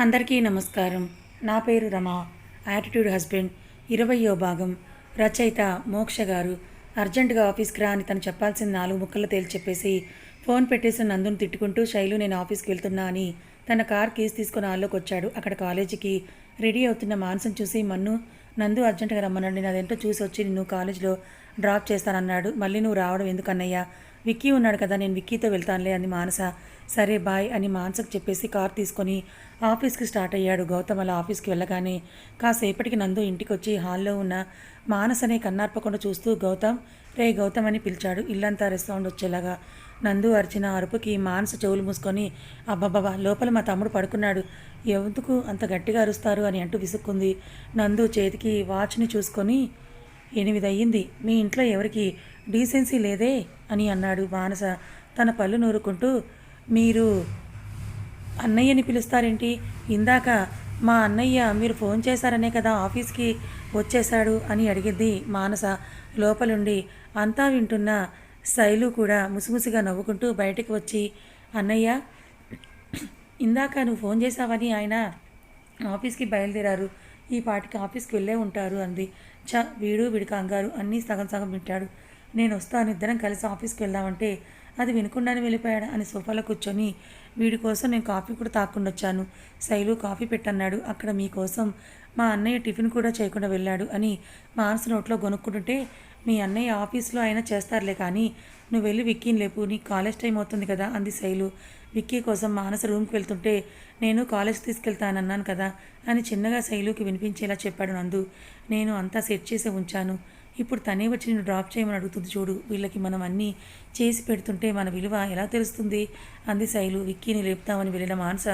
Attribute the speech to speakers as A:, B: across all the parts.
A: అందరికీ నమస్కారం. నా పేరు రమ. యాటిట్యూడ్ హస్బెండ్ ఇరవయో భాగం. రచయిత మోక్ష గారు. అర్జెంటుగా ఆఫీస్కి రా అని తను చెప్పాల్సిన నాలుగు ముక్కలు తేల్చి చెప్పేసి ఫోన్ పెట్టేసి నందును తిట్టుకుంటూ శైలు నేను ఆఫీస్కి వెళ్తున్నా అని తన కార్ కీస్ తీసుకుని ఆల్లోకి వచ్చాడు. అక్కడ కాలేజీకి రెడీ అవుతున్న మానసం చూసి మన్ను నందు అర్జెంటుగా రమ్మనండి. నాదేంటో చూసి వచ్చి నిన్ను కాలేజీలో డ్రాప్ చేస్తానన్నాడు. మళ్ళీ నువ్వు రావడం ఎందుకన్నయ్యా? విక్కీ ఉన్నాడు కదా నేను విక్కీతో వెళ్తానులే అని మానస. సరే బాయ్ అని మానసకు చెప్పేసి కార్ తీసుకొని ఆఫీస్కి స్టార్ట్ అయ్యాడు. గౌతమ్ అలా ఆఫీస్కి వెళ్ళగానే కాసేపటికి నందు ఇంటికి వచ్చి హాల్లో ఉన్న మానసనే కన్నార్పకుండా చూస్తూ గౌతమ్ రే గౌతమ్ అని పిలిచాడు. ఇల్లంతా రెస్పాండ్ వచ్చేలాగా నందు అరిచిన అరుపుకి మానస చెవులు మూసుకొని అబ్బబ్బబ్బా లోపల మా తమ్ముడు పడుకున్నాడు. ఎందుకు అంత గట్టిగా అరుస్తారు? అని అంటూ విసుక్కుంది. నందు చేతికి వాచ్ని చూసుకొని ఎనిమిది అయ్యింది మీ ఇంట్లో ఎవరికి డీసెన్సీ లేదే? అని అన్నాడు మానస. తన పళ్ళు నూరుకుంటూ మీరు అన్నయ్యని పిలుస్తారేంటి? ఇందాక మా అన్నయ్య మీరు ఫోన్ చేశారనే కదా ఆఫీస్కి వచ్చేశాడు అని అడిగింది మానస. లోపలుండి అంతా వింటున్న శైలు కూడా ముసిముసిగా నవ్వుకుంటూ బయటకు వచ్చి అన్నయ్య ఇందాక నువ్వు ఫోన్ చేశావని ఆయన ఆఫీస్కి బయలుదేరారు. ఈ పాటికి ఆఫీస్కి వెళ్ళే ఉంటారు అంది. చ వీడు వీడి కంగారు. అన్నీ సగం సగం వింటాడు. నేను వస్తాను. ఇద్దరం కలిసి ఆఫీస్కి వెళ్దామంటే అది వినకుండానే వెళ్ళిపోయాడు అని సోఫాలో కూర్చొని వీడి కోసం నేను కాఫీ కూడా తాకుండా వచ్చాను శైలు కాఫీ పెట్టన్నాడు. అక్కడ మీకోసం మా అన్నయ్య టిఫిన్ కూడా చేయకుండా వెళ్ళాడు అని మానసు నోట్లో కొనుక్కుంటుంటే మీ అన్నయ్య ఆఫీస్లో అయినా చేస్తారులే కానీ నువ్వు వెళ్ళి విక్కీని లేపు నీ కాలేజ్ టైం అవుతుంది కదా అంది శైలు. విక్కీ కోసం మానస రూమ్కి వెళ్తుంటే నేను కాలేజ్ తీసుకెళ్తానన్నాను కదా అని చిన్నగా శైలుకి వినిపించేలా చెప్పాడు నందు. నేను అంతా సెట్ చేసి ఉంచాను. ఇప్పుడు తనే వచ్చి నేను డ్రాప్ చేయమని అడుగుతుంది చూడు వీళ్ళకి మనం అన్నీ చేసి పెడుతుంటే మన విలువ ఎలా తెలుస్తుంది? అంది శైలు. విక్కీని లేపుతామని వెళ్ళిన మానస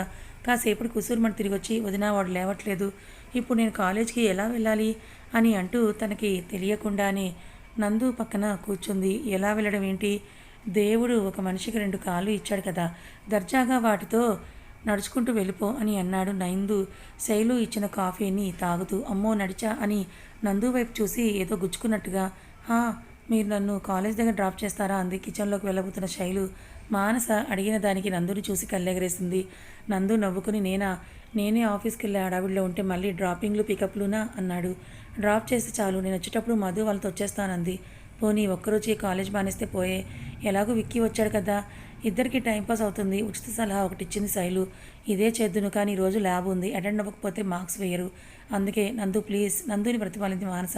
A: కాసేపటి కుసూరుమని తిరిగి వచ్చి వదినా వాడు లేవట్లేదు. ఇప్పుడు నేను కాలేజ్కి ఎలా వెళ్ళాలి? అని అంటూ తనకి తెలియకుండానే నందు పక్కన కూర్చుంది. ఎలా వెళ్ళడం ఏంటి? దేవుడు ఒక మనిషికి రెండు కాళ్ళు ఇచ్చాడు కదా దర్జాగా వాటితో నడుచుకుంటూ వెళ్ళిపో అని అన్నాడు నైందు. శైలు ఇచ్చిన కాఫీని తాగుతూ అమ్మో నడిచా అని నందు వైపు చూసి ఏదో గుచ్చుకున్నట్టుగా హా మీరు నన్ను కాలేజ్ దగ్గర డ్రాప్ చేస్తారా? అంది కిచెన్లోకి వెళ్ళబోతున్న శైలు. మానస అడిగిన దానికి నందుని చూసి కళ్ళెగరేసింది. నందు నవ్వుకుని నేనా? నేనే ఆఫీస్కి వెళ్ళే హడావిడిలో ఉంటే మళ్ళీ డ్రాపింగ్లు పికప్లునా? అన్నాడు. డ్రాప్ చేస్తే చాలు నేను వచ్చేటప్పుడు మధు వాళ్ళతో వచ్చేస్తానంది. పోనీ ఒక్కరోజు కాలేజ్ మానేస్తే పోయే. ఎలాగో విక్కీ వచ్చాడు కదా. ఇద్దరికి టైంపాస్ అవుతుంది. ఉచిత సలహా ఒకటి ఇచ్చింది శైలు. ఇదే చేద్దును కానీ ఈరోజు ల్యాబ్ ఉంది. అటెండ్ అవ్వకపోతే మార్క్స్ వేయరు. అందుకే నందు ప్లీజ్ నందుని బ్రతిమాలింది మానస.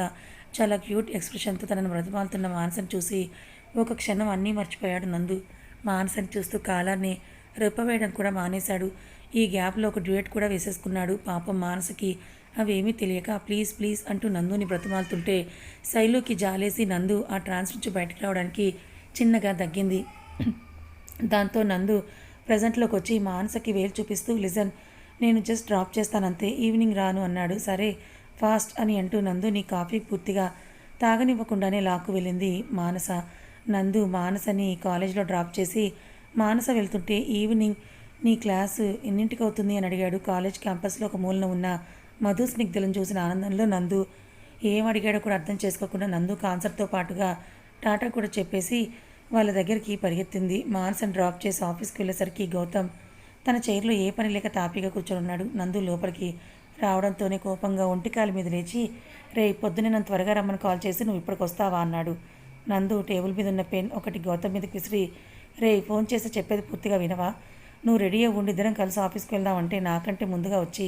A: చాలా క్యూట్ ఎక్స్ప్రెషన్తో తనను బ్రతిమాలుతున్న మానసను చూసి ఒక క్షణం అన్నీ మర్చిపోయాడు నందు. మానసని చూస్తూ కాలాన్ని రెప్పవేయడం కూడా మానేశాడు. ఈ గ్యాప్లో ఒక డ్యూయట్ కూడా వేసేసుకున్నాడు. పాపం మానసకి అవేమీ తెలియక ప్లీజ్ ప్లీజ్ అంటూ నందుని బ్రతిమాలుతుంటే శైలుకి జాలేసి నందు ఆ ట్రాన్స్ నుంచి బయటకు రావడానికి చిన్నగా దగ్గింది. దాంతో నందు ప్రజెంట్లోకి వచ్చి మానసకి వేలు చూపిస్తూ లిజన్ నేను జస్ట్ డ్రాప్ చేస్తానంతే ఈవినింగ్ రాను అన్నాడు. సరే ఫాస్ట్ అని అంటూ నందు నీ కాఫీ పూర్తిగా తాగనివ్వకుండానే లాక్కు వెళ్ళింది మానస. నందు మానసని కాలేజీలో డ్రాప్ చేసి మానస వెళ్తుంటే ఈవినింగ్ నీ క్లాసు ఎన్నింటికి అవుతుంది అని అడిగాడు. కాలేజ్ క్యాంపస్లో ఒక మూలన ఉన్న మధు స్నిగ్ధలను చూసిన ఆనందంలో నందు ఏం అడిగాడో కూడా అర్థం చేసుకోకుండా నందు కాన్సర్ట్తో పాటుగా టాటా కూడా చెప్పేసి వాళ్ళ దగ్గరికి పరిగెత్తింది. మానసని డ్రాప్ చేసి ఆఫీస్కి వెళ్ళేసరికి గౌతమ్ తన చైర్లో ఏ పని లేక తాపీగా కూర్చొనున్నాడు. నందు లోపలికి రావడంతోనే కోపంగా ఒంటికాల మీద లేచి రే పొద్దునే నన్ను త్వరగా రమ్మని కాల్ చేసి నువ్వు ఇప్పటికి వస్తావా? అన్నాడు. నందు టేబుల్ మీద ఉన్న పెన్ ఒకటి గౌతమ్ మీద విసిరి రే ఫోన్ చేసి చెప్పేది పూర్తిగా వినవా? నువ్వు రెడీ అయ్యి ఉండి ఇద్దరం కలిసి ఆఫీస్కి వెళ్దామంటే నాకంటే ముందుగా వచ్చి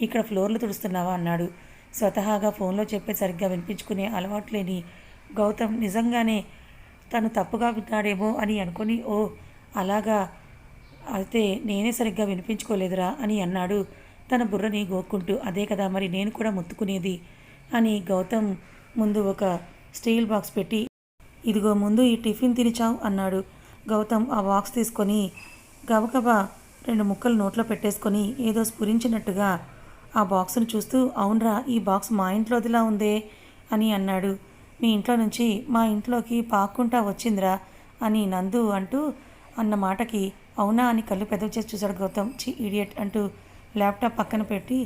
A: ఇక్కడ ఫ్లోర్లు తుడుస్తున్నావా? అన్నాడు. స్వతహాగా ఫోన్లో చెప్పేది సరిగ్గా వినిపించుకునే అలవాటు లేని గౌతమ్ నిజంగానే తను తప్పుగా విన్నాడేమో అని అనుకుని ఓ అలాగా. అయితే నేనే సరిగ్గా వినిపించుకోలేదురా అని అన్నాడు. తన బుర్రని గోక్కుంటూ అదే కదా మరి నేను కూడా ముత్తుకునేది? అని గౌతమ్ ముందు ఒక స్టీల్ బాక్స్ పెట్టి ఇదిగో ముందు ఈ టిఫిన్ తినిచావు అన్నాడు. గౌతమ్ ఆ బాక్స్ తీసుకొని గబగబా రెండు ముక్కలు నోట్లో పెట్టేసుకొని ఏదో స్ఫురించినట్టుగా ఆ బాక్స్ను చూస్తూ అవునరా ఈ బాక్స్ మా ఇంట్లోదిలా ఉందే అని అన్నాడు. మీ ఇంట్లో నుంచి మా ఇంట్లోకి పాక్కుంటా వచ్చిందిరా అని నందు అంటూ అన్న మాటకి అవునా అని కళ్ళు పెద్దవి చేసి చూశాడు గౌతమ్. చి ఇడియట్ అంటూ ల్యాప్టాప్ పక్కన పెట్టి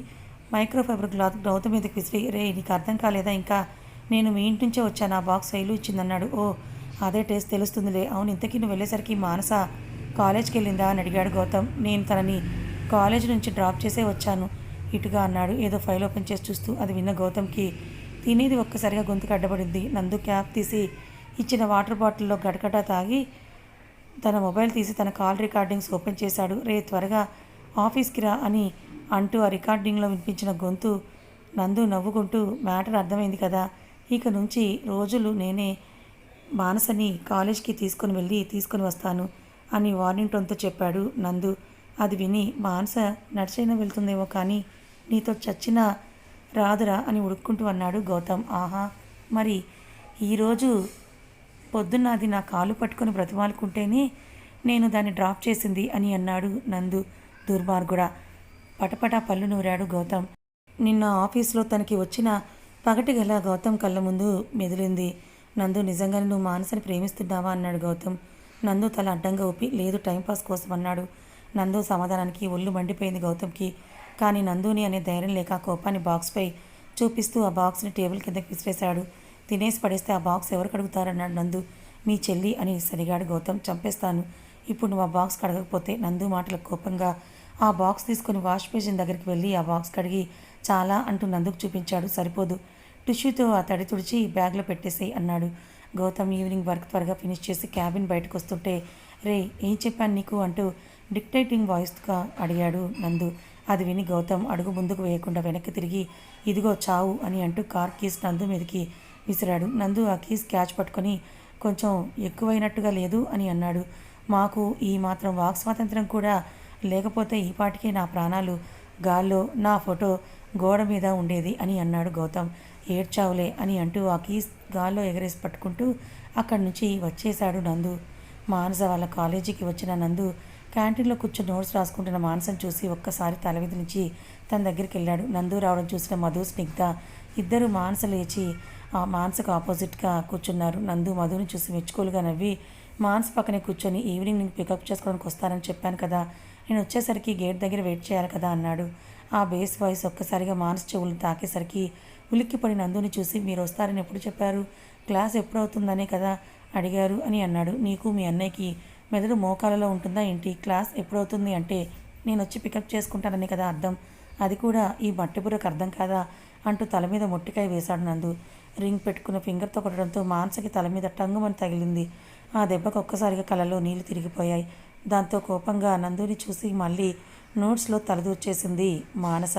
A: మైక్రోఫైబర్ క్లాత్ గౌతమ్ మీదకి విసిరి రే నీకు అర్థం కాలేదా? ఇంకా నేను మీ ఇంటి నుంచే వచ్చాను. ఆ బాక్స్ శైలు ఇచ్చిందన్నాడు. ఓ అదే టేస్ట్ తెలుస్తుందిలే. అవును ఇంతకీ నువ్వు వెళ్ళేసరికి మానస కాలేజ్కి వెళ్ళిందా? అని అడిగాడు గౌతమ్. నేను తనని కాలేజ్ నుంచి డ్రాప్ చేసే వచ్చాను ఇటుగా అన్నాడు. ఏదో ఫైల్ ఓపెన్ చేసి చూస్తూ అది విన్న గౌతమ్కి తినేది ఒక్కసారిగా గొంతుకు అడ్డపడింది. నందు క్యాప్ తీసి ఇచ్చిన వాటర్ బాటిల్లో గడగడ తాగి తన మొబైల్ తీసి తన కాల్ రికార్డింగ్స్ ఓపెన్ చేశాడు. రే త్వరగా ఆఫీస్కి రా అని అంటూ ఆ రికార్డింగ్లో వినిపించిన గొంతు నందు నవ్వుకుంటూ మ్యాటర్ అర్థమైంది కదా. ఇక నుంచి రోజులు నేనే మానసని కాలేజ్కి తీసుకుని వెళ్ళి తీసుకుని వస్తాను అని వార్నింగ్ టోన్తో చెప్పాడు నందు. అది విని మానస నడిచైనా వెళ్తుందేమో కానీ నీతో చచ్చినా రాదురా అని ఉడుక్కుంటూ అన్నాడు గౌతమ్. ఆహా మరి ఈరోజు పొద్దున్న అది నా కాలు పట్టుకుని బ్రతిమాలుకుంటేనే నేను దాన్ని డ్రాప్ చేసింది అని అన్నాడు నందు దుర్మార్గుడా. పటపటా పళ్ళు నూరాడు గౌతమ్. నిన్న ఆఫీస్లో తనకి వచ్చిన పగటి గల గౌతమ్ కళ్ళ ముందు మెదిలింది. నందు నిజంగానే నువ్వు మానసని ప్రేమిస్తున్నావా? అన్నాడు గౌతమ్. నందు తల అడ్డంగా ఊపి లేదు టైంపాస్ కోసం అన్నాడు. నందు సమాధానానికి ఒళ్ళు మండిపోయింది గౌతమ్కి. కానీ నందుని అనే ధైర్యం లేక కోపాన్ని బాక్స్పై చూపిస్తూ ఆ బాక్స్ని టేబుల్ కిందకి విసిరేశాడు. తినేసి పడేస్తే ఆ బాక్స్ ఎవరు కడుగుతారన్నాడు నందు. మీ చెల్లి అని సరిగాడు గౌతమ్. చంపేస్తాను. ఇప్పుడు నువ్వు ఆ బాక్స్ కడగకపోతే నందు మాటలకు కోపంగా ఆ బాక్స్ తీసుకొని వాష్ బేసిన్ దగ్గరికి వెళ్ళి ఆ బాక్స్ కడిగి చాలా అంటూ నందుకు చూపించాడు. సరిపోదు. టిష్యూతో ఆ తడి తుడిచి బ్యాగ్లో పెట్టేసేయి అన్నాడు. గౌతమ్ ఈవినింగ్ వర్క్ త్వరగా ఫినిష్ చేసి క్యాబిన్ బయటకు వస్తుంటే రే ఏం చెప్పాను నీకు? అంటూ డిక్టేటింగ్ వాయిస్గా అడిగాడు నందు. అది విని గౌతమ్ అడుగు ముందుకు వేయకుండా వెనక్కి తిరిగి ఇదిగో చావు అని అంటూ కార్ కీస్ నందు మీదకి విసిరాడు. నందు ఆ కీస్ క్యాచ్ పట్టుకొని కొంచెం ఎక్కువైనట్టుగా లేదు అని అన్నాడు. మాకు ఈ మాత్రం వాక్ స్వాతంత్రం కూడా లేకపోతే ఈ పాటికే నా ప్రాణాలు గాల్లో నా ఫోటో గోడ మీద ఉండేది అని అన్నాడు గౌతమ్. ఏడ్చావులే అని అంటూ ఆ కీస్ గాల్లో ఎగరేసి పట్టుకుంటూ అక్కడి నుంచి వచ్చేశాడు నందు. మానస వాళ్ళ కాలేజీకి వచ్చిన నందు క్యాంటీన్లో కూర్చొని నోట్స్ రాసుకుంటున్న మానసను చూసి ఒక్కసారి తల నుంచి తన దగ్గరికి వెళ్ళాడు. నందు రావడం చూసిన మధు స్నిగ్ధ. ఇద్దరు మానస లేచి మాన్స్కి ఆపోజిట్గా కూర్చున్నారు. నందు మధుని చూసి మెచ్చుకోలుగా నవ్వి మాన్స్ పక్కనే కూర్చొని ఈవినింగ్ నేను పికప్ చేసుకోవడానికి వస్తానని చెప్పాను కదా నేను వచ్చేసరికి గేట్ దగ్గర వెయిట్ చేయాలి కదా అన్నాడు. ఆ బేస్ వాయిస్ ఒక్కసారిగా మాన్స్ చెవులు తాకేసరికి ఉలిక్కిపడి నందుని చూసి మీరు వస్తారని ఎప్పుడు చెప్పారు? క్లాస్ ఎప్పుడు అవుతుందనే కదా అడిగారు అని అన్నాడు. నీకు మీ అన్నయ్యకి మెదడు మోకాలలో ఉంటుందా ఏంటి? క్లాస్ ఎప్పుడవుతుంది అంటే నేను వచ్చి పికప్ చేసుకుంటానని కదా అర్థం. అది కూడా ఈ మట్టిపురకు అర్థం కాదా? అంటూ తల మీద మొట్టికాయ వేశాడు నందు. రింగ్ పెట్టుకున్న ఫింగర్తో కొట్టడంతో మానసకి తల మీద టంగుమని తగిలింది. ఆ దెబ్బకు ఒక్కసారిగా కళ్ళలో నీళ్ళు తిరిగిపోయాయి. దాంతో కోపంగా నందుని చూసి మళ్ళీ నోట్స్లో తలదూర్చేసింది మానస.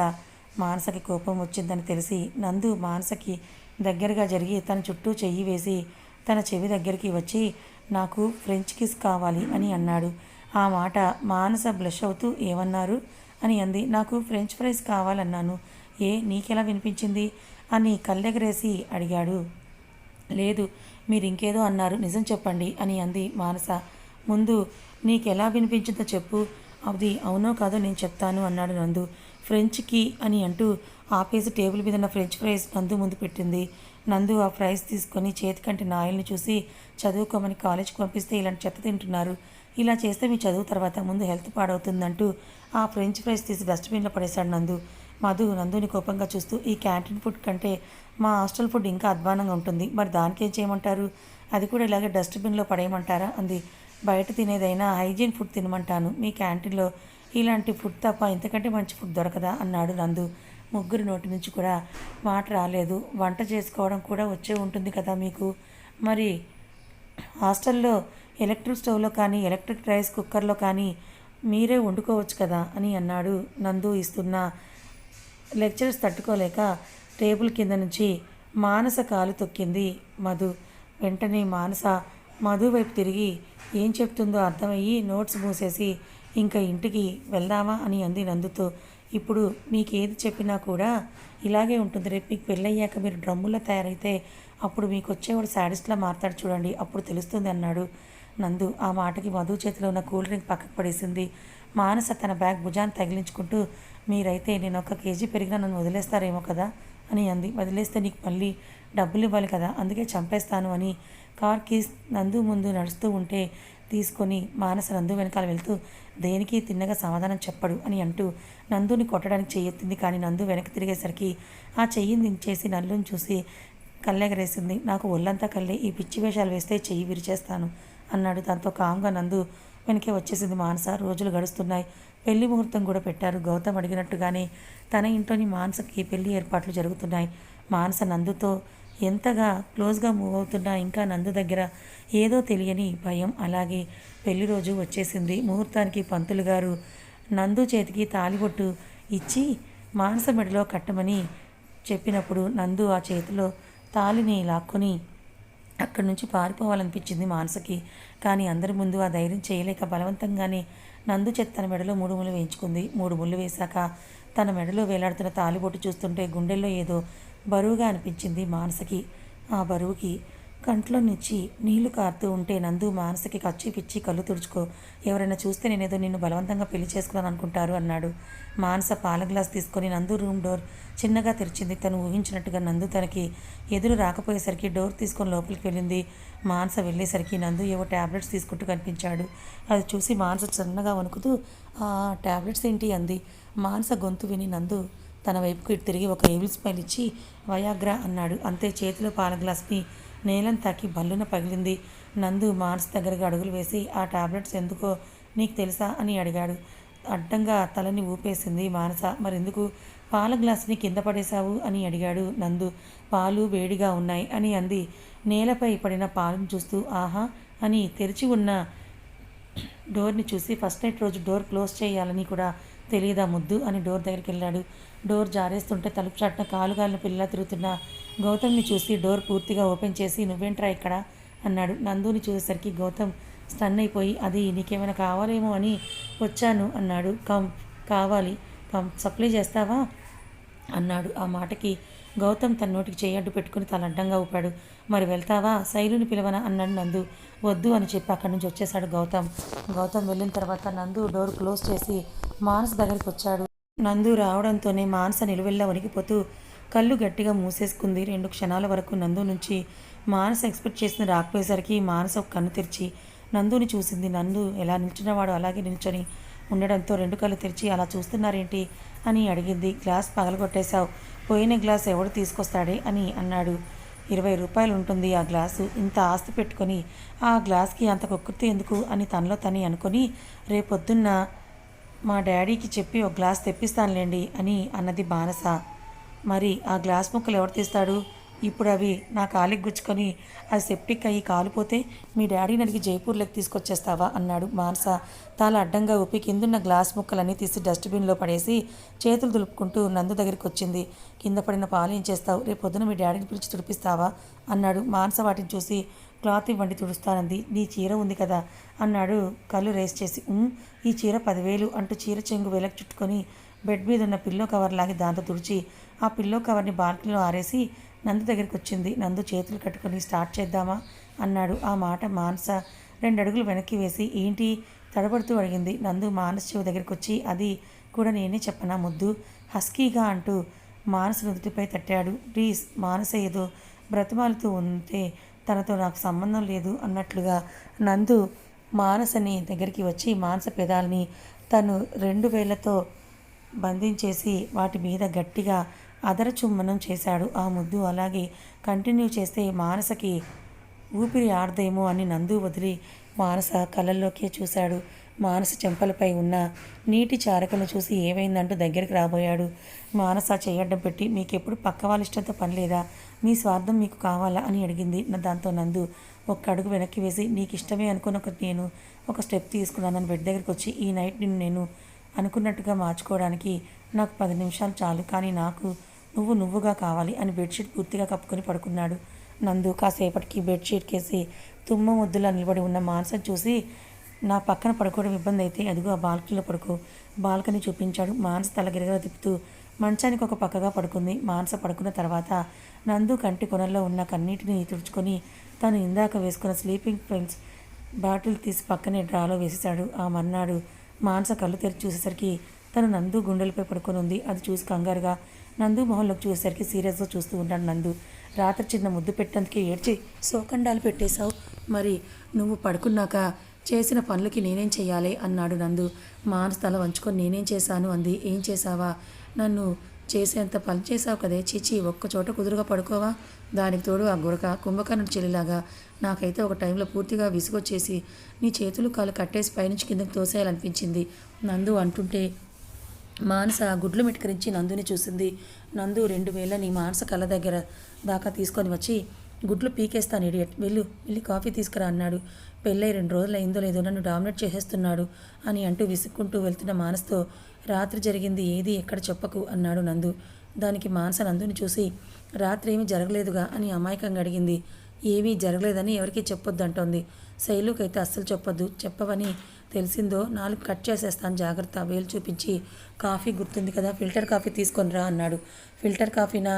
A: మానసకి కోపం వచ్చిందని తెలిసి నందు మానసకి దగ్గరగా జరిగి తన చుట్టూ చెయ్యి వేసి తన చెవి దగ్గరికి వచ్చి నాకు ఫ్రెంచ్ కిస్ కావాలి అని అన్నాడు. ఆ మాట మానస బ్లష్ అవుతూ ఏమన్నారు? అని అంది. నాకు ఫ్రెంచ్ ఫ్రైస్ కావాలన్నాను. ఏ నీకెలా వినిపించింది? అని కళ్ళెగరేసి అడిగాడు. లేదు మీరు ఇంకేదో అన్నారు నిజం చెప్పండి అని అంది మానస. ముందు నీకెలా వినిపించిందో చెప్పు. అది అవునో కాదో నేను చెప్తాను అన్నాడు నందు. ఫ్రెంచ్కి అని అంటూ ఆపేసి టేబుల్ మీద ఉన్న ఫ్రెంచ్ ఫ్రైస్ నందు ముందు పెట్టింది. నందు ఆ ఫ్రైస్ తీసుకొని చేతికంటి నాయల్ని చూసి చదువుకోమని కాలేజ్కి పంపిస్తే ఇలాంటి చెత్త తింటున్నారు. ఇలా చేస్తే మీ చదువు తర్వాత ముందు హెల్త్ పాడవుతుందంటూ ఆ ఫ్రెంచ్ ఫ్రైస్ తీసి డస్ట్బిన్లో పడేశాడు నందు. మధు నందుని కోపంగా చూస్తూ ఈ క్యాంటీన్ ఫుడ్ కంటే మా హాస్టల్ ఫుడ్ ఇంకా అధ్వానంగా ఉంటుంది. మరి దానికేం చేయమంటారు? అది కూడా ఇలాగే డస్ట్బిన్లో పడేయమంటారా? అంది. బయట తినేదైనా హైజీన్ ఫుడ్ తినమంటాను. మీ క్యాంటీన్లో ఇలాంటి ఫుడ్ తప్ప ఇంతకంటే మంచి ఫుడ్ దొరకదా? అన్నాడు నందు. ముగ్గురు నోటి నుంచి కూడా మాట రాలేదు. వంట చేసుకోవడం కూడా వచ్చే ఉంటుంది కదా మీకు? మరి హాస్టల్లో ఎలక్ట్రిక్ స్టవ్లో కానీ ఎలక్ట్రిక్ రైస్ కుక్కర్లో కానీ మీరే వండుకోవచ్చు కదా? అని అన్నాడు నందు ఇస్తున్న లెక్చర్స్ తట్టుకోలేక టేబుల్ కింద నుంచి మానస కాలు తొక్కింది మధు. వెంటనే మానస మధు వైపు తిరిగి ఏం చెప్తుందో అర్థమయ్యి నోట్స్ మూసేసి ఇంకా ఇంటికి వెళ్దామా? అని అంది నందుతో. ఇప్పుడు మీకు ఏది చెప్పినా కూడా ఇలాగే ఉంటుంది. రేపు మీకు పెళ్ళయ్యాక మీరు డ్రమ్ముల్లో తయారైతే అప్పుడు మీకు వచ్చేవాడు శాడిస్ట్లా మారుతాడు చూడండి అప్పుడు తెలుస్తుంది అన్నాడు నందు. ఆ మాటకి మధు చేతిలో ఉన్న కూల్ డ్రింక్ పక్కకు పడేసింది. మానస తన బ్యాగ్ భుజాన్ని తగిలించుకుంటూ మీరైతే నేను ఒక కేజీ పెరిగినా నన్ను వదిలేస్తారేమో కదా అని అంది. వదిలేస్తే నీకు మళ్ళీ డబ్బులు ఇవ్వాలి కదా అందుకే చంపేస్తాను అని కార్ కీస్ నందు ముందు నడుస్తూ ఉంటే తీసుకొని మానస నందు వెనకాల వెళ్తూ దేనికి తిన్నగా సమాధానం చెప్పడు అని అంటూ నందుని కొట్టడానికి చెయ్యెత్తింది కానీ నందు వెనక్కి తిరిగేసరికి ఆ చెయ్యిని దించేసి నల్లుని చూసి కళ్ళెగరేసింది. నాకు ఒళ్ళంతా కళ్ళే ఈ పిచ్చి వేషాలు వేస్తే చెయ్యి విరిచేస్తాను అన్నాడు. దాంతో కాంగా నందు వెనకే వచ్చేసింది మానస. రోజులు గడుస్తున్నాయి. పెళ్ళి ముహూర్తం కూడా పెట్టారు. గౌతమ్ అడిగినట్టుగానే తన ఇంట్లోని మానసకి పెళ్ళి ఏర్పాట్లు జరుగుతున్నాయి. మానస నందుతో ఎంతగా క్లోజ్గా మూవ్ అవుతున్నా ఇంకా నందు దగ్గర ఏదో తెలియని భయం అలాగే పెళ్ళి రోజు వచ్చేసింది. ముహూర్తానికి పంతులు గారు నందు చేతికి తాలిబొట్టు ఇచ్చి మానస మెడలో కట్టమని చెప్పినప్పుడు నందు ఆ చేతిలో తాలిని లాక్కొని అక్కడి నుంచి పారిపోవాలనిపించింది మానసకి. కానీ అందరి ముందు ఆ ధైర్యం చేయలేక బలవంతంగానే నందు చేత తన మెడలో మూడు ముళ్ళు వేయించుకుంది. మూడు ముళ్ళు వేశాక తన మెడలో వేలాడుతున్న తాలిబొట్టు చూస్తుంటే గుండెల్లో ఏదో బరువుగా అనిపించింది మానసకి. ఆ బరువుకి కంట్లో నుంచి నీళ్ళు కారుతూ ఉంటే నందు మానసకి కచ్చి పిచ్చి కళ్ళు తుడుచుకో. ఎవరైనా చూస్తే నేనేదో నిన్ను బలవంతంగా పెళ్ళి చేసుకున్నాను అనుకుంటారు అన్నాడు. మానస పాల గ్లాస్ తీసుకొని నందు రూమ్ డోర్ చిన్నగా తెరిచింది. తను ఊహించినట్టుగా నందు తనకి ఎదురు రాకపోయేసరికి డోర్ తీసుకొని లోపలికి వెళ్ళింది. మానస వెళ్ళేసరికి నందు ఏవో ట్యాబ్లెట్స్ తీసుకుంటూ కనిపించాడు. అది చూసి మానస చిన్నగా వణుకుతూ ఆ ట్యాబ్లెట్స్ ఏంటి? అంది. మానస గొంతు విని నందు తన వైపుకు ఇటు తిరిగి ఒక ఏవిల్ స్మైల్ ఇచ్చి వయాగ్రా అన్నాడు. అంతే చేతిలో పాల గ్లాస్ని నేలం తాకి బల్లున పగిలింది. నందు మార్స్ దగ్గరగా అడుగులు వేసి ఆ టాబ్లెట్స్ ఎందుకో నీకు తెలుసా? అని అడిగాడు. అడ్డంగా తలని ఊపేసింది మానస. మరెందుకు? పాల గ్లాసుని కింద పడేశావు? అని అడిగాడు నందు. పాలు వేడిగా ఉన్నాయి అని అంది. నేలపై పడిన పాలను చూస్తూ ఆహా అని తెరిచి ఉన్న డోర్ని చూసి ఫస్ట్ నైట్ రోజు డోర్ క్లోజ్ చేయాలని కూడా తెలియదా ముద్దు అని డోర్ దగ్గరికి వెళ్ళాడు డోర్ జారేస్తుంటే తలుపు చాటున కాలుగాలిన పిల్లలా తిరుగుతున్న గౌతమ్ని చూసి డోర్ పూర్తిగా ఓపెన్ చేసి నువ్వేంట్రా ఇక్కడ? అన్నాడు. నందుని చూసేసరికి గౌతమ్ స్టన్ అయిపోయి అది నీకేమైనా కావాలేమో అని వచ్చాను అన్నాడు. కమ్ కావాలి. కమ్ సప్లై చేస్తావా? అన్నాడు. ఆ మాటకి గౌతమ్ తన నోటికి చేయి అడ్డు పెట్టుకుని తల అడ్డంగా ఊపాడు. మరి వెళ్తావా? శైలుని పిలవనా? అన్నాడు నందు. వద్దు అని చెప్పి అక్కడి నుంచి వచ్చేసాడు గౌతమ్. గౌతమ్ వెళ్ళిన తర్వాత నందు డోర్ క్లోజ్ చేసి మానస్ దగ్గరికి వచ్చాడు. నందు రావడంతోనే మానస నిలువెల్లా వణికిపోతూ కళ్ళు గట్టిగా మూసేసుకుంది. రెండు క్షణాల వరకు నందు నుంచి మానస ఎక్స్పెక్ట్ చేసిన రాకపోయేసరికి మానస ఒక కన్ను తెరిచి నందుని చూసింది. నందు ఎలా నిల్చున్నవాడు అలాగే నిల్చొని ఉండడంతో రెండు కళ్ళు తెరిచి అలా చూస్తున్నారేంటి? అని అడిగింది. గ్లాస్ పగలగొట్టేశావు. పోయిన గ్లాస్ ఎవడు తీసుకొస్తాడే? అని అన్నాడు. ఇరవై రూపాయలు ఉంటుంది ఆ గ్లాసు. ఇంత ఆస్తి పెట్టుకొని ఆ గ్లాస్కి అంత కొక్కుతే ఎందుకు అని తనలో తని అనుకొని రేపొద్దున్న మా డాడీకి చెప్పి ఒక గ్లాస్ తెప్పిస్తానులేండి అని అన్నది బానస. మరి ఆ గ్లాస్ ముక్కలు ఎవరు తీస్తాడు? ఇప్పుడు అవి నా కాలికి గుచ్చుకొని అది సెప్టిక్ అయ్యి కాలిపోతే మీ డాడీని అడిగి జైపూర్లోకి తీసుకొచ్చేస్తావా అన్నాడు మానస. తాళ అడ్డంగా ఊపి కిందున్న గ్లాస్ ముక్కలన్నీ తీసి డస్ట్బిన్లో పడేసి చేతులు దులుపుకుంటూ నందు దగ్గరికి వచ్చింది. కింద పడిన పాలు ఏం చేస్తావు? రేపు పొద్దున మీ డాడీని పిలిచి తుడిపిస్తావా? అన్నాడు. మానస వాటిని చూసి క్లాత్ ఇవ్వండి తుడుస్తానంది. నీ చీర ఉంది కదా అన్నాడు. కళ్ళు రేస్ చేసి ఈ చీర పదివేలు అంటూ చీర చెంగు వేలకు చుట్టుకొని బెడ్ మీద ఉన్న పిల్లో కవర్ లాగి దాంతో తుడిచి ఆ పిల్లో కవర్ని బాల్కనీలో ఆరేసి నందు దగ్గరికి వచ్చింది. నందు చేతులు కట్టుకొని స్టార్ట్ చేద్దామా? అన్నాడు. ఆ మాట మానస రెండు అడుగులు వెనక్కి వేసి ఏంటి? తడబడుతూ అడిగింది. నందు మానస్ చెవి దగ్గరికి వచ్చి అది కూడా నేనే చెప్పనా ముద్దు? హస్కీగా అంటూ మానస నుదుటిపై తట్టాడు. ప్లీజ్ మానస ఏదో బ్రతిమాలుతూ ఉంటే తనతో నాకు సంబంధం లేదు అన్నట్లుగా నందు మానసని దగ్గరికి వచ్చి మానస పెదాలని తను రెండు వేళ్ళతో బంధించేసి వాటి మీద గట్టిగా అదర చుమ్మనం చేశాడు. ఆ ముద్దు అలాగే కంటిన్యూ చేస్తే మానసకి ఊపిరి ఆడదేమో అని నందు వదిలి మానస కళ్ళల్లోకే చూశాడు. మానస చెంపలపై ఉన్న నీటి చారకను చూసి ఏమైందంటూ దగ్గరికి రాబోయాడు. మానస చేయడ్డం పెట్టి మీకెప్పుడు పక్క వాళ్ళ ఇష్టంతో పని లేదా? మీ స్వార్థం మీకు కావాలా? అని అడిగింది దాంతో నందు. ఒక్క అడుగు వెనక్కి వేసి నీకు ఇష్టమే అనుకుని ఒక నేను ఒక స్టెప్ తీసుకున్నానని బెడ్ దగ్గరికి వచ్చి ఈ నైట్ నిన్ను నేను అనుకున్నట్టుగా మార్చుకోవడానికి నాకు పది నిమిషాలు చాలు. కానీ నాకు నువ్వు నువ్వుగా కావాలి అని బెడ్షీట్ పూర్తిగా కప్పుకొని పడుకున్నాడు. నందు కాసేపటికి బెడ్షీట్ కేసి తుమ్మ ముద్దులా నిలబడి ఉన్న మానసం చూసి నా పక్కన పడుకోవడం ఇబ్బంది అయితే అదిగో ఆ బాల్కనీలో పడుకో. బాల్కనీ చూపించాడు. మానస తలగిరగా తిప్పుతూ మంచానికి ఒక పక్కగా పడుకుంది. మానస పడుకున్న తర్వాత నందు కంటి కొనల్లో ఉన్న కన్నీటిని తుడుచుకొని తను ఇందాక వేసుకున్న స్లీపింగ్ పిల్స్ బాటిల్ తీసి పక్కనే డ్రాలో వేసేశాడు. ఆ మర్నాడు మానస కళ్ళు తెరిచి చూసేసరికి తను నందు గుండెలపై పడుకొని ఉంది. అది చూసి కంగారుగా నందు మొహంలోకి చూసేసరికి సీరియస్గా చూస్తూ ఉంటాడు నందు. రాత్రి చిన్న ముద్దు పెట్టేందుకే ఏడ్చి సోకండాలు పెట్టేశావు? మరి నువ్వు పడుకున్నాక చేసిన పనులకి నేనేం చేయాలి అన్నాడు నందు. మానస తల వంచుకొని నేనేం చేశాను? అంది. ఏం చేశావా? నన్ను చేసేంత పని చేసావు కదే. చీచి ఒక్క చోట కుదురుగా పడుకోవా? దానికి తోడు ఆ గురక కుంభకర్ణుడి చెల్లిలాగా. నాకైతే ఒక టైంలో పూర్తిగా విసుగొచ్చేసి నీ చేతులు కాలు కట్టేసి పైనుంచి కిందకి తోసేయాలనిపించింది. నందు అంటుంటే మానస గుడ్లు మిటకరించి నందుని చూసింది. నందు రెండు వేలని మానస కళ్ళ దగ్గర దాకా తీసుకొని వచ్చి గుడ్లు పీకేస్తాను ఇడియట్ వెళ్ళు వెళ్ళి కాఫీ తీసుకురా అన్నాడు. పెళ్ళై రెండు రోజులు అయిందో లేదో నన్ను డామినేట్ చేసేస్తున్నాడు అని అంటూ విసుక్కుంటూ వెళ్తున్న మానస్తో రాత్రి జరిగింది ఏది ఎక్కడ చెప్పకు అన్నాడు నందు. దానికి మానస నందుని చూసి రాత్రి ఏమీ జరగలేదుగా అని అమాయకంగా అడిగింది. ఏమీ జరగలేదని ఎవరికీ చెప్పొద్దంటోంది. శైలుకైతే అస్సలు చెప్పొద్దు చెప్పవని తెలిసిందో నాలుగు కట్ చేసేస్తాను జాగ్రత్త. వేలు చూపించి కాఫీ గుర్తుంది కదా ఫిల్టర్ కాఫీ తీసుకొని రా అన్నాడు. ఫిల్టర్ కాఫీనా?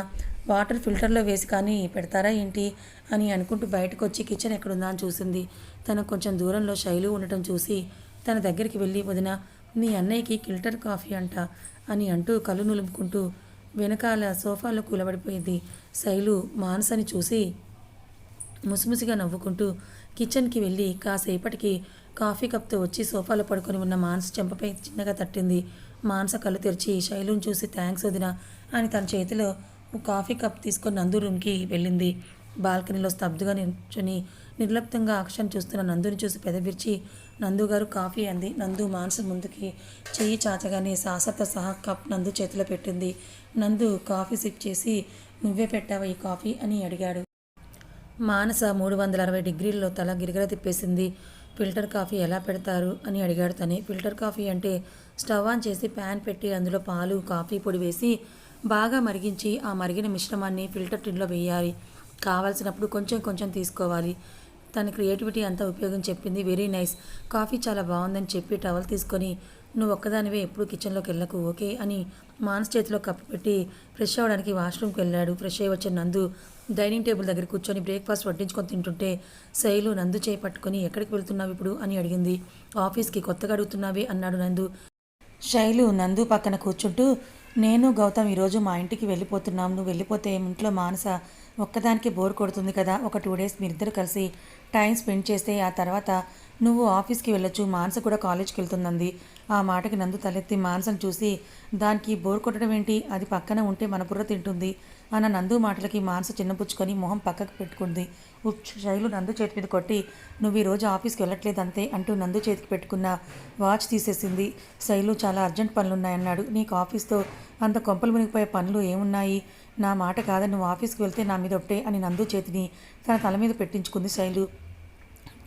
A: వాటర్ ఫిల్టర్లో వేసి కానీ పెడతారా ఏంటి అని అనుకుంటూ బయటకు వచ్చి కిచెన్ ఎక్కడుందా అని చూసింది. తను కొంచెం దూరంలో శైలు ఉండటం చూసి తన దగ్గరికి వెళ్ళి వదిన నీ అన్నయ్యకి ఫిల్టర్ కాఫీ అంట అని అంటూ కళ్ళు నులుముకుంటూ వెనకాల సోఫాలో కూలబడిపోయింది. శైలు మానసని చూసి ముసిముసిగా నవ్వుకుంటూ కిచెన్కి వెళ్ళి కాసేపటికి కాఫీ కప్తో వచ్చి సోఫాలో పడుకొని ఉన్న మానస చెంపపై చిన్నగా తట్టింది. మానస కళ్ళు తెరిచి శైలుని చూసి థ్యాంక్స్ వదిన అని తన చేతిలో కాఫీ కప్ తీసుకొని నందు రూమ్కి వెళ్ళింది. బాల్కనీలో స్తబ్దుగా నిల్చొని నిర్లప్తంగా అక్షరం చూస్తున్న నందుని చూసి పెదవిర్చి నందు గారు కాఫీ అంది. నందు మానస ముందుకి చెయ్యి చాచగానే సాసతో సహా కప్ నందు చేతిలో పెట్టింది. నందు కాఫీ సిప్ చేసి నువ్వే పెట్టావా ఈ కాఫీ? అని అడిగాడు. మానస మూడు వందల అరవై డిగ్రీల్లో తల గిరిగిర తిప్పేసింది. ఫిల్టర్ కాఫీ ఎలా పెడతారు అని అడిగాడు తనే. ఫిల్టర్ కాఫీ అంటే స్టవ్ ఆన్ చేసి ప్యాన్ పెట్టి అందులో పాలు కాఫీ పొడి వేసి బాగా మరిగించి ఆ మరిగిన మిశ్రమాన్ని ఫిల్టర్ టిన్లో వేయాలి. కావాల్సినప్పుడు కొంచెం కొంచెం తీసుకోవాలి. తన క్రియేటివిటీ అంతా ఉపయోగం చెప్పింది. Very nice. కాఫీ చాలా బాగుందని చెప్పి టవల్ తీసుకొని నువ్వు ఒక్కదానివే ఎప్పుడు కిచెన్లోకి వెళ్ళకు ఓకే? అని మానస్ చేతిలో కప్పు పెట్టి ఫ్రెష్ అవ్వడానికి వాష్రూమ్కి వెళ్ళాడు. ఫ్రెష్ అయ్యి వచ్చిన నందు డైనింగ్ టేబుల్ దగ్గర కూర్చొని బ్రేక్ఫాస్ట్ వడ్డించుకొని తింటుంటే శైలు నందు చేయి పట్టుకొని ఎక్కడికి వెళ్తున్నావు ఇప్పుడు? అని అడిగింది. ఆఫీస్కి కొత్తగా అడుగుతున్నావే అన్నాడు నందు. శైలు నందు పక్కన కూర్చుంటూ నేను గౌతమ్ ఈరోజు మా ఇంటికి వెళ్ళిపోతున్నాం. నువ్వు వెళ్ళిపోతే ఇంట్లో మానస ఒక్కదానికి బోర్ కొడుతుంది కదా. ఒక టూ డేస్ మీరిద్దరు కలిసి టైం స్పెండ్ చేస్తే ఆ తర్వాత నువ్వు ఆఫీస్కి వెళ్ళొచ్చు మానస కూడా కాలేజ్కి వెళ్తుందంది. ఆ మాటకి నందు తలెత్తి మానసను చూసి దానికి బోర్ కొట్టడం ఏంటి? అది పక్కన ఉంటే మన బుర్ర తింటుంది అన్న నందు మాటలకి మానస చిన్నపుచ్చుకొని మొహం పక్కకు పెట్టుకుంది. శైలు నందు చేతి మీద కొట్టి నువ్వు ఈరోజు ఆఫీస్కి వెళ్ళట్లేదు అంతే అంటూ నందు చేతికి పెట్టుకున్న వాచ్ తీసేసింది. శైలు చాలా అర్జెంట్ పనులున్నాయన్నాడు. నీకు ఆఫీస్తో అంత కొంపలు మునిగిపోయే పనులు ఏమున్నాయి? నా మాట కాదని నువ్వు ఆఫీస్కి వెళ్తే నా మీద ఒట్టే అని నందు చేతిని తన తల మీద పెట్టించుకుంది శైలు.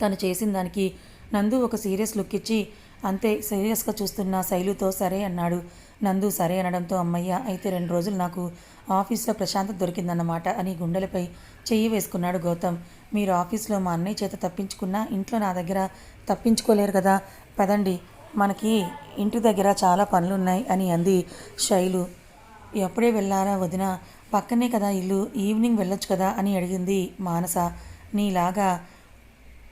A: తను చేసిన దానికి నందు ఒక సీరియస్ లుక్ ఇచ్చి అంతే సీరియస్గా చూస్తున్న శైలుతో సరే అన్నాడు. నందు సరే అనడంతో అమ్మయ్య అయితే రెండు రోజులు నాకు ఆఫీస్లో ప్రశాంతత దొరికిందన్నమాట అని గుండెలపై చెయ్యి వేసుకున్నాడు గౌతమ్. మీరు ఆఫీస్లో మా అన్నయ్య చేత తప్పించుకున్నా ఇంట్లో నా దగ్గర తప్పించుకోలేరు కదా. పదండి మనకి ఇంటి దగ్గర చాలా పనులున్నాయి అని అంది శైలు. ఎప్పుడే వెళ్ళారా వదిన? పక్కనే కదా ఇల్లు ఈవినింగ్ వెళ్ళొచ్చు కదా అని అడిగింది మానస. నీలాగా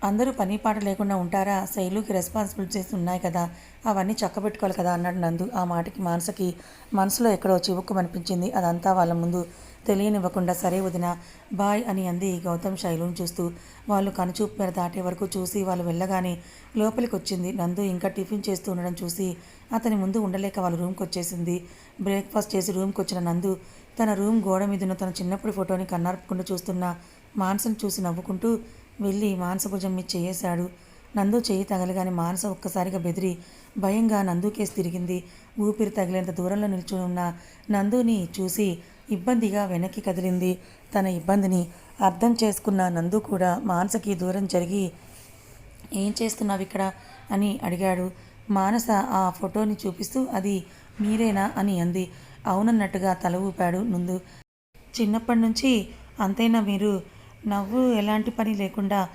A: అందరూ పని పాట లేకుండా ఉంటారా? శైలుకి రెస్పాన్సిబిలిటీస్ ఉన్నాయి కదా. అవన్నీ చక్కబెట్టుకోవాలి కదా అన్నాడు నందు. ఆ మాటకి మానసకి మనసులో ఎక్కడో చివుక్కు అనిపించింది అదంతా వాళ్ళ ముందు తెలియనివ్వకుండా సరే వదిన బాయ్ అని అంది గౌతమ్ శైలుని చూస్తూ. వాళ్ళు కనుచూపు మేర దాటే వరకు చూసి వాళ్ళు వెళ్ళగానే లోపలికి వచ్చింది నందు ఇంకా టిఫిన్ చేస్తూ ఉండడం చూసి అతని ముందు ఉండలేక వాళ్ళ రూమ్కి వచ్చేసింది. బ్రేక్ఫాస్ట్ చేసి రూమ్కి వచ్చిన నందు తన రూమ్ గోడ మీద తన చిన్నప్పుడు ఫోటోని కన్నార్పకుండా చూస్తున్న మాన్సన్ చూసి నవ్వుకుంటూ వెళ్ళి మానస భుజం మీద చేయేశాడు. నందు చేయి తగలగానే మానస ఒక్కసారిగా బెదిరి భయంగా నందుకేసి తిరిగింది. ఊపిరి తగిలేంత దూరంలో నిల్చుని ఉన్న నందుని చూసి ఇబ్బందిగా వెనక్కి కదిలింది. తన ఇబ్బందిని అర్థం చేసుకున్న నందు కూడా మానసకి దూరం జరిగి ఏం చేస్తున్నావు ఇక్కడ? అని అడిగాడు. మానస ఆ ఫోటోని చూపిస్తూ అది మీరేనా? అని అంది. అవునన్నట్టుగా తల ఊపాడు నందు. చిన్నప్పటి నుంచి అంతైనా మీరు నవ్వు ఎలాంటి పని లేకుండా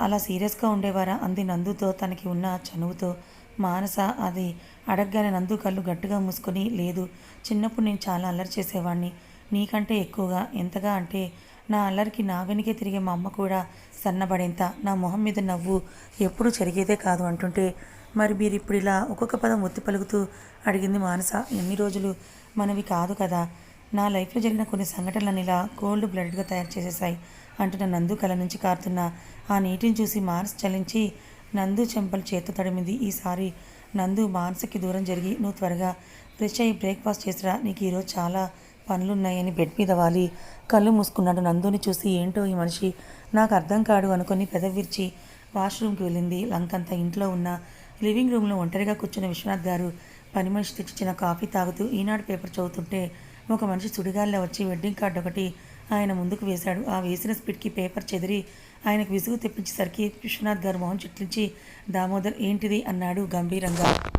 A: అలా సీరియస్గా ఉండేవారా? అంది నందుతో తనకి ఉన్న చనువుతో. మానస అది అడగగానే నందు కళ్ళు గట్టిగా మూసుకొని లేదు చిన్నప్పుడు నేను చాలా అల్లరి చేసేవాడిని నీకంటే ఎక్కువగా ఎంతగా అంటే నా అల్లరికి నా వెనుకే తిరిగే మా అమ్మ కూడా సన్నబడేంత. నా మొహం మీద నవ్వు ఎప్పుడూ జరిగేదే కాదు అంటుంటే మరి మీరు ఇప్పుడు ఇలా ఒక్కొక్క పదం ఒత్తి పలుకుతూ అడిగింది మానస. ఎన్ని రోజులు మనవి కాదు కదా నా లైఫ్లో జరిగిన కొన్ని సంఘటనలను ఇలా కోల్డ్ బ్లడ్గా తయారు చేసేసాయి అంటున్న నందు కల నుంచి కారుతున్న ఆ నీటిని చూసి మార్స్ చలించి నందు చెంపలు చేత తడిమింది. ఈసారి నందు మానసకి దూరం జరిగి నువ్వు త్వరగా ఫ్రెష్ అయ్యి బ్రేక్ఫాస్ట్ చేసిరా. నీకు ఈరోజు చాలా పనులున్నాయని బెడ్ మీద వాలి. కళ్ళు మూసుకున్నాడు నందుని చూసి ఏంటో ఈ మనిషి? నాకు అర్థం కాడు అనుకొని పెదవిర్చి వాష్రూమ్కి వెళ్ళింది. లంకంతా ఇంట్లో ఉన్న లివింగ్ రూమ్లో ఒంటరిగా కూర్చున్న విశ్వనాథ్ గారు పని మనిషి తెచ్చిచ్చిన కాఫీ తాగుతూ ఈనాడు పేపర్ చదువుతుంటే ఒక మనిషి సుడిగాల్లో వచ్చి వెడ్డింగ్ కార్డు ఒకటి ఆయన ముందుకు వేశాడు. ఆ వేసిన స్పిడ్కి పేపర్ చెదిరి ఆయనకు విసుగు తెప్పించేసరికి విశ్వనాథ్ గారు మొహం చిట్లించి దామోదర్ ఏంటిది? అన్నాడు గంభీరంగా.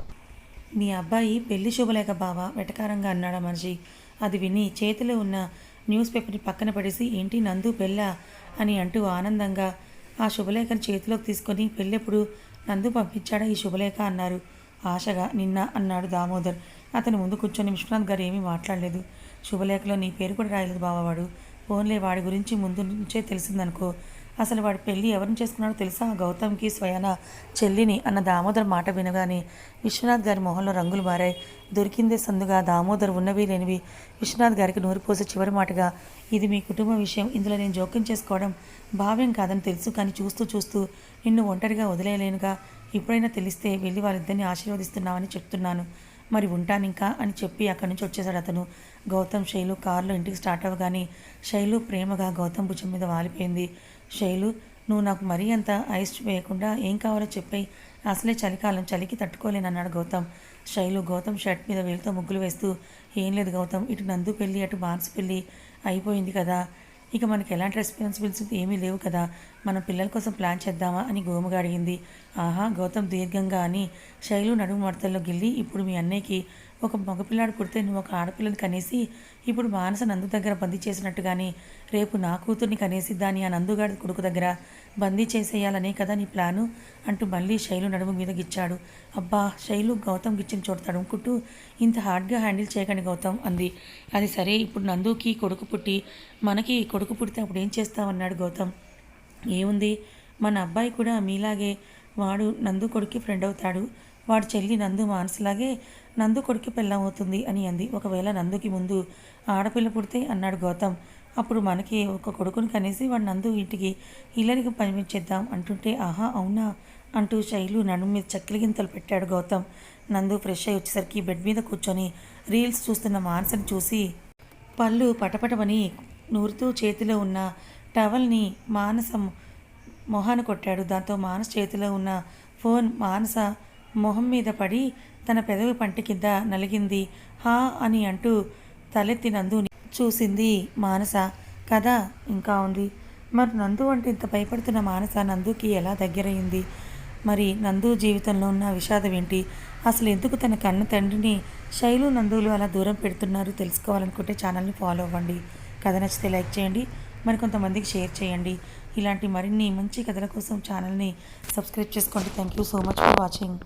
A: మీ అబ్బాయి పెళ్ళి శుభలేఖ బావా? వెటకారంగా అన్నాడు ఆ మనిషి. అది విని చేతిలో ఉన్న న్యూస్ పేపర్ని పక్కన పడేసి ఏంటి నందు పెళ్ళా? అని అంటూ ఆనందంగా ఆ శుభలేఖను చేతిలోకి తీసుకొని పెళ్ళెప్పుడు నందు పంపించాడా ఈ శుభలేఖ? అన్నారు. ఆశగా నిన్న అన్నాడు దామోదర్. అతని ముందు కూర్చొని విశ్వనాథ్ గారు ఏమీ మాట్లాడలేదు. శుభలేఖలో నీ పేరు కూడా రాయలేదు బావవాడు. ఫోన్లే వాడి గురించి ముందు నుంచే తెలిసిందనుకో. అసలు వాడి పెళ్ళి ఎవరిని చేసుకున్నాడో తెలుసా? గౌతమ్కి స్వయాన చెల్లిని అన్న దామోదర్ మాట వినగానే విశ్వనాథ్ గారి మొహంలో రంగులు మారాయి. దొరికిందే సందుగా దామోదర్ ఉన్నవి లేనివి విశ్వనాథ్ గారికి నూరు చివరి మాటగా ఇది మీ కుటుంబ విషయం ఇందులో నేను జోక్యం చేసుకోవడం భావ్యం కాదని తెలుసు. కానీ చూస్తూ చూస్తూ నిన్ను ఒంటరిగా వదిలేయలేనుగా. ఇప్పుడైనా తెలిస్తే వెళ్ళి వాళ్ళిద్దరిని ఆశీర్వదిస్తున్నామని చెప్తున్నాను. మరి ఉంటాను ఇంకా అని చెప్పి అక్కడి నుంచి వచ్చేసాడు అతను. గౌతమ్ శైలు కారులో ఇంటికి స్టార్ట్ అవ్వగానే శైలు ప్రేమగా గౌతమ్ భుజం మీద వాలిపోయింది. శైలు నువ్వు నాకు మరీ అంత ఐస్ వేయకుండా ఏం కావాలో చెప్పాయి అసలే చలికాలం చలికి తట్టుకోలేనన్నాడు గౌతమ్. శైలు గౌతమ్ షర్ట్ మీద వేలుతో ముగ్గులు వేస్తూ ఏం లేదు గౌతమ్ ఇటు నందు పెళ్ళి అటు బాన్స్ పెళ్ళి అయిపోయింది కదా. ఇక మనకి ఎలాంటి రెస్పాన్సిబిలిటీస్ ఏమీ లేవు కదా. మనం పిల్లల కోసం ప్లాన్ చేద్దామా అని గోముగా అడిగింది. ఆహా గౌతమ్ దీర్ఘంగా అని శైలు నడుము మడతల్లో గిల్లి ఇప్పుడు మీ అన్నయ్యకి ఒక మగపిల్లాడు పుడితే నువ్వు ఒక ఆడపిల్లని కనేసి ఇప్పుడు మానస నందు దగ్గర బందీ చేసినట్టుగాని రేపు నా కూతుర్ని కనేసి దాన్ని ఆ నందుగాడి కొడుకు దగ్గర బందీ చేసేయాలనే కదా నీ ప్లాను అంటూ మళ్ళీ శైలు నడుము మీద గిచ్చాడు. అబ్బా శైలు గౌతమ్ గిచ్చిన చోట తడుముకుంటూ ఇంత హార్డ్గా హ్యాండిల్ చేయకండి గౌతమ్ అంది. అది సరే ఇప్పుడు నందుకి కొడుకు పుట్టి మనకి కొడుకు పుడితే అప్పుడు ఏం చేస్తామన్నాడు గౌతమ్. ఏముంది? మన అబ్బాయి కూడా మీలాగే వాడు నందు కొడుక్కి ఫ్రెండ్ అవుతాడు. వాడు చెల్లి నందు మానసులాగే నందు కొడుకు పెళ్ళమవుతుంది అని అంది. ఒకవేళ నందుకి ముందు ఆడపిల్ల పుడితే అన్నాడు గౌతమ్. అప్పుడు మనకి ఒక కొడుకుని కనేసి వాడు నందు ఇంటికి ఇల్లరికి పంపించేద్దాం అంటుంటే ఆహా అవునా? అంటూ శైలు నడుము మీద చక్కెలిగింతలు పెట్టాడు గౌతమ్. నందు ఫ్రెష్ అయ్యి వచ్చేసరికి బెడ్ మీద కూర్చొని రీల్స్ చూస్తున్న మానసని చూసి పళ్ళు పటపటమని నూరుతూ చేతిలో ఉన్న టవల్ని మానసం మొహాన కొట్టాడు. దాంతో మానస చేతిలో ఉన్న ఫోన్ మానస మొహం మీద పడి తన పెదవి పంటి కింద నలిగింది. హా అని అంటూ తలెత్తి నందుని చూసింది మానస. కథ ఇంకా ఉంది. మరి నందు అంటే ఇంత భయపడుతున్న మానస నందుకి ఎలా దగ్గరయింది? మరి నందు జీవితంలో ఉన్న విషాదం ఏంటి అసలు ఎందుకు తన కన్న తండ్రిని శైలు నందులు అలా దూరం పెడుతున్నారు తెలుసుకోవాలనుకుంటే ఛానల్ని ఫాలో అవ్వండి. కథ నచ్చితే లైక్ చేయండి. మరి కొంతమందికి షేర్ చేయండి. ఇలాంటి మరిన్ని మంచి కథల కోసం ఛానల్ని సబ్స్క్రైబ్ చేసుకోండి. Thank you so much for watching.